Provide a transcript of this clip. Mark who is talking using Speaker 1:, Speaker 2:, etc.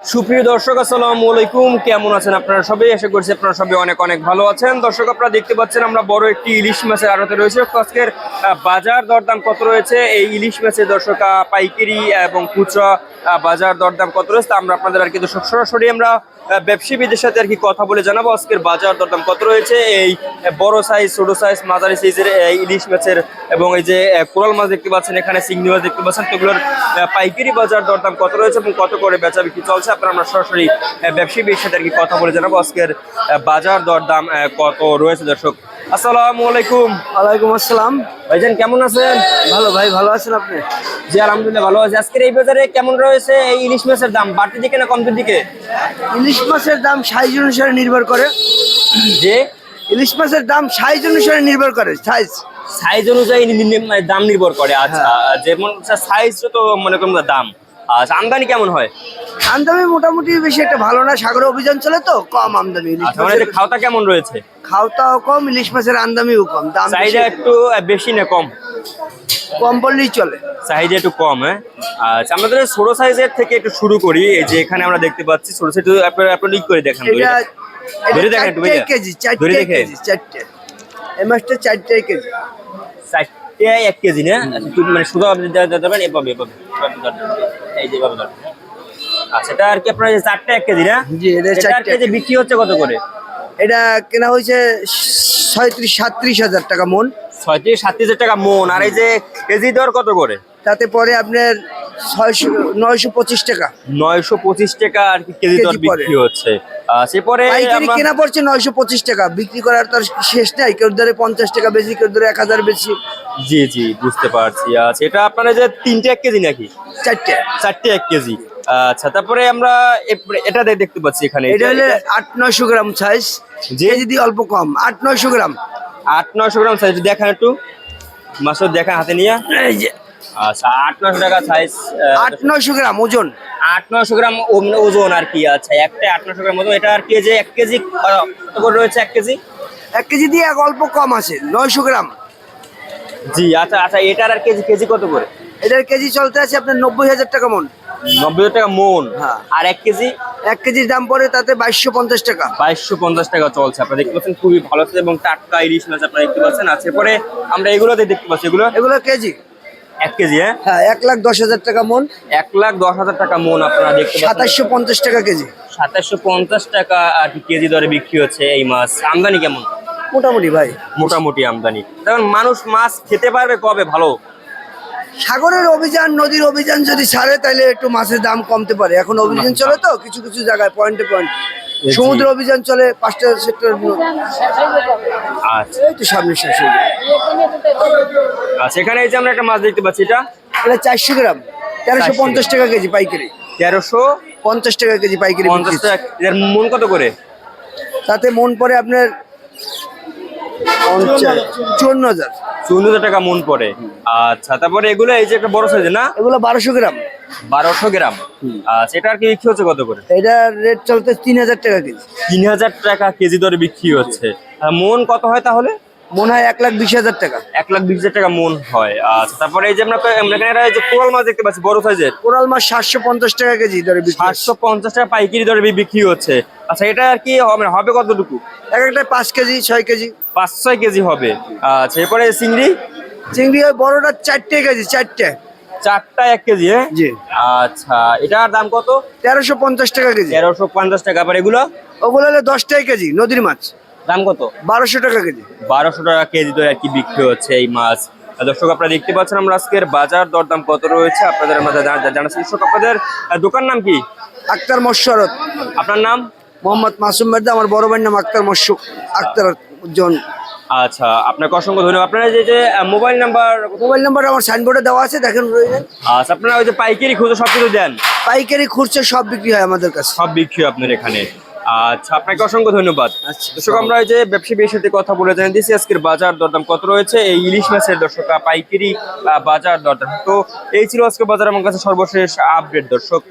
Speaker 1: সুপ্রিয় দর্শক, আসসালামু আলাইকুম। কেমন আছেন আপনারা সবাই? আশা করছি আপনারা সবাই অনেক অনেক ভালো আছেন। দর্শক, আপনারা দেখতে পাচ্ছেন আমরা বড় একটি ইলিশ মাছের আড়তে রয়েছে। আজকের বাজার দরদাম কত রয়েছে? এই ইলিশ মাছের দর্শক পাইকারি এবং খুচরা বাজার দরদাম কত রয়েছে আমরা আপনাদের আর কি দর্শক, সরাসরি আমরা ব্যবসায়ীদের সাথে আর কি কথা বলে জানাব। আজকের বাজার দরদাম কত রয়েছে? এই বড় সাইজ ছোট সাইজ মাঝারি সাইজের এই ইলিশ মাছের এবং এই যে কোরাল মাছ দেখতে পাচ্ছেন এখানে চিংড়ি মাছ দেখতে পাচ্ছেন। সেগুলোর আহ, পাইকারি বাজার দরদাম কত রয়েছে এবং কত করে বেচা বিক্রি চলছে? আপনারা আমরা সরাসরি আহ, ব্যবসায়ীদের সাথে আর কি কথা বলে জানাব। আজকের বাজার দরদাম কত রয়েছে দর্শক? আসসালামু আলাইকুম।
Speaker 2: ওয়ালাইকুম আসসালাম।
Speaker 1: ভাইজান কেমন আছেন?
Speaker 2: ভালো ভাই ভালো আছেন আপনি?
Speaker 1: জি আলহামদুলিল্লাহ ভালো আছে। আজকের এই বাজারে কেমন রয়েছে? এই ইলিশ মাছের দাম বাড়তি দিকে না কমতির দিকে?
Speaker 2: ইলিশ মাছের দাম সাইজ অনুসারে নির্ভর করে।
Speaker 1: যে
Speaker 2: ইলিশ মাছের দাম সাইজ অনুসারে নির্ভর করে সাইজ
Speaker 1: সাইজ অনুযায়ী দাম নির্ভর করে আচ্ছা। যেমন সাইজ তো মনে করুন দাম। আচ্ছা আমদানি কেমন হয়?
Speaker 2: আমদানি মোটামুটি বেশি একটা ভালো না সাগরে অভিযান চলে তো কম আমদানি
Speaker 1: আচ্ছা মানে খাওয়াটা কেমন রয়েছে?
Speaker 2: খাওয়াটাও কম ইলিশ মাছের আমদানিও কম দাম
Speaker 1: চাহিদা একটু বেশি না কম?
Speaker 2: কম বললেই চলে।
Speaker 1: চাহিদা একটু কম হ্যাঁ? আচ্ছা আমাদের ছোট সাইজের থেকে একটু শুরু করি এই যে এখানে আমরা দেখতে পাচ্ছি ছোট সাইজ আপনার আপনি ই করে দেখান ধরে দেখেন একটু ভাইয়া।
Speaker 2: কেজি চারটে কেজি চারটে। এই মাছটা চারটে কেজি।
Speaker 1: চারটে এক কেজি না? আচ্ছা, মানে শুধু আপনি দে- দে- দেবেন এভাবে এভাবে এভাবে এই যে এভাবে আচ্ছা এটা আর কি আপনার চারটে এক কেজি না?
Speaker 2: জি, এটা
Speaker 1: এটা
Speaker 2: চারটে
Speaker 1: কেজি বিক্রি হচ্ছে কত করে?
Speaker 2: এটা কেনা হয়েছে ছয়ত্রিশ সাতত্রিশ হাজার টাকা মন।
Speaker 1: ছয়ত্রিশ সাতত্রিশ টাকা মন। আর এই যে কেজি দর কত করে?
Speaker 2: তাতে পরে আপনার ছয়শো নয়শো পঁচিশ টাকা।
Speaker 1: নয়শো পঁচিশ টাকা আর কি কেজি দর বিক্রি হচ্ছে। সেপরে
Speaker 2: পাইকারি কেনা পড়ছে নয়শো পঁচিশ টাকা। বিক্রি করার তো শেষ নাই। কেউ ধরে পঞ্চাশ টাকা বেশি কেউ ধরে এক হাজার বেশি।
Speaker 1: জি জি বুঝতে পারছি। আচ্ছা এটা আপনার যে তিনটে এক কেজি নাকি?
Speaker 2: চারটে।
Speaker 1: চারটে এক কেজি। আচ্ছা তারপরে আমরা এটা দেখতে পাচ্ছি এখানে।
Speaker 2: এটা হলে আট নয়শো গ্রাম সাইজ যে যদি অল্প কম আট নয়শো গ্রাম।
Speaker 1: আট নশো গ্রাম সাইজ দেখান একটু। মাসুদ দেখা হাতে নিয়ে।
Speaker 2: এই যে
Speaker 1: আচ্ছা আট নশো টাকা সাইজ
Speaker 2: আট নয়শো গ্রাম ওজন।
Speaker 1: আট নশো গ্রাম ওজন আর কি আচ্ছা একটা আট নশো গ্রাম ওজন। এটা আর কি যে এক কেজি কত করে রয়েছে এক কেজি?
Speaker 2: এক কেজি দিয়ে এক অল্প কম আছে নয়শো গ্রাম।
Speaker 1: জি আচ্ছা আচ্ছা এটার আর কেজি কেজি কত করে?
Speaker 2: এটার কেজি চলতে আছে আপনার নব্বই হাজার টাকা মন।
Speaker 1: নব্বই হাজার টাকা মন?
Speaker 2: হ্যাঁ।
Speaker 1: আর এক কেজি?
Speaker 2: এক কেজির দাম পড়ে তাতে বাইশশো পঞ্চাশ টাকা।
Speaker 1: বাইশশো পঞ্চাশ টাকা চলছে। আপনারা দেখতে পাচ্ছেন খুবই ভালো আছে এবং টাটকা ইলিশ মাছ আপনারা দেখতে পাচ্ছেন। আছে পরে আমরা এগুলোতে দেখতে পাচ্ছি। এগুলো?
Speaker 2: এগুলো কেজি।
Speaker 1: এক কেজি হ্যাঁ?
Speaker 2: হ্যাঁ এক লাখ দশ হাজার টাকা মন।
Speaker 1: এক লাখ দশ হাজার টাকা মন আপনারা দেখতে
Speaker 2: সাতাশশো পঞ্চাশ টাকা কেজি।
Speaker 1: সাতাশশো পঞ্চাশ টাকা আর কি কেজি দরে বিক্রি হচ্ছে এই মাছ। আমদানি কেমন?
Speaker 2: মোটামুটি ভাই।
Speaker 1: মোটামুটি আমদানি। কারণ মানুষ মাছ খেতে পারবে কবে? ভালো।
Speaker 2: সাগরের অভিযান নদীর অভিযান যদি ছাড়ে তাহলে একটু মাছের দাম কমতে পারে। এখন অভিযান চলে তো কিছু কিছু জায়গায় পয়েন্টে পয়েন্ট। সমুদ্র অভিযান চলে পাঁচটা সেক্টর
Speaker 1: আচ্ছা।
Speaker 2: এই তো সামনে শেষ
Speaker 1: আচ্ছা এখানে এই যে আমরা একটা মাছ দেখতে পাচ্ছি এটা?
Speaker 2: এটা চারশো গ্রাম তেরোশো পঞ্চাশ টাকা কেজি পাইকারি।
Speaker 1: তেরোশো
Speaker 2: পঞ্চাশ টাকা কেজি পাইকারি
Speaker 1: পঞ্চাশ টাকা এর মন কত করে?
Speaker 2: তাতে মন পড়ে আপনার পঞ্চাশ চুয়ান্ন হাজার।
Speaker 1: চুয়ান্ন হাজার টাকা মন পড়ে। আচ্ছা তারপরে এগুলো এই যে একটা বড় সাইজ না?
Speaker 2: এগুলো বারোশো গ্রাম।
Speaker 1: বারোশো গ্রাম। আচ্ছা এটা আর কি বিক্রি হচ্ছে কত করে?
Speaker 2: এটার রেট চলতে তিন হাজার টাকা কেজি।
Speaker 1: তিন হাজার টাকা কেজি দরে বিক্রি হচ্ছে। আর মন কত হয় তাহলে?
Speaker 2: মনে হয় এক লাখ বিশ হাজার টাকা।
Speaker 1: এক লাখ বিশ হাজার টাকা মন হয়। আচ্ছা তারপরে এই যে আমরা এখানে যে কোরাল মাছ দেখতে পাচ্ছি বড় সাইজের
Speaker 2: কোরাল মাছ সাতশো পঞ্চাশ টাকা কেজি ধরে বিক্রি
Speaker 1: সাতশো পঞ্চাশ টাকা পাইকারি দরে বিক্রি হচ্ছে। আচ্ছা এটা আর কি হবে হবে কতটুকু?
Speaker 2: এক একটা পাঁচ কেজি ছয় কেজি।
Speaker 1: পাঁচ ছয় কেজি হবে। আচ্ছা এরপরে চিংড়ি
Speaker 2: চিংড়ি বড়টা চারটে কেজি চারটে।
Speaker 1: চারটা এক কেজি
Speaker 2: জি।
Speaker 1: আচ্ছা এটার দাম কত?
Speaker 2: তেরোশো পঞ্চাশ টাকা কেজি।
Speaker 1: তেরোশো পঞ্চাশ টাকা আবার এগুলো?
Speaker 2: ওগুলো হলো দশ টাকা কেজি নদীর মাছ।
Speaker 1: দাম কত?
Speaker 2: বারোশো টাকা কেজি।
Speaker 1: বারোশো টাকা কেজি দরে আর কি বিক্রি হচ্ছে এই মাছ। দর্শক আপনারা দেখতে পাচ্ছেন আমরা আজকের বাজার দরদাম কত রয়েছে আপনাদের জানা- জানাচ্ছি। দর্শক আপনাদের দোকান নাম কি?
Speaker 2: আক্তার মশরত
Speaker 1: আপনার নাম?
Speaker 2: মোহাম্মদ মাসুম মের্দা আমার বড় ভাইয়ের নাম আক্তার মশ আক্তার উজ্জ্বল।
Speaker 1: আচ্ছা আপনাকে অসংখ্য ধন্যবাদ। আপনারা যে যে মোবাইল নাম্বার
Speaker 2: মোবাইল নাম্বার আমার সাইনবোর্ডে দেওয়া আছে দেখেন
Speaker 1: আচ্ছা আপনারা ওই যে পাইকারি খুঁজে সব কিছু দেন?
Speaker 2: পাইকারি খুচরো সব বিক্রি হয় আমাদের কাছে।
Speaker 1: সব বিক্রি হয় আপনার এখানে। আচ্ছা আপনাকে অসংখ্য ধন্যবাদ।
Speaker 2: আচ্ছা।
Speaker 1: দর্শক আমরা যে ব্যবসায়ীর সাথে কথা বলে জানিয়ে দিয়েছি আজকের বাজার দরদাম কত রয়েছে? এই ইলিশ মাছের দর্শক পাইকারি বাজার দরদাম। তো এই ছিল আজকে বাজার আমার কাছে সর্বশেষ আপডেট দর্শক।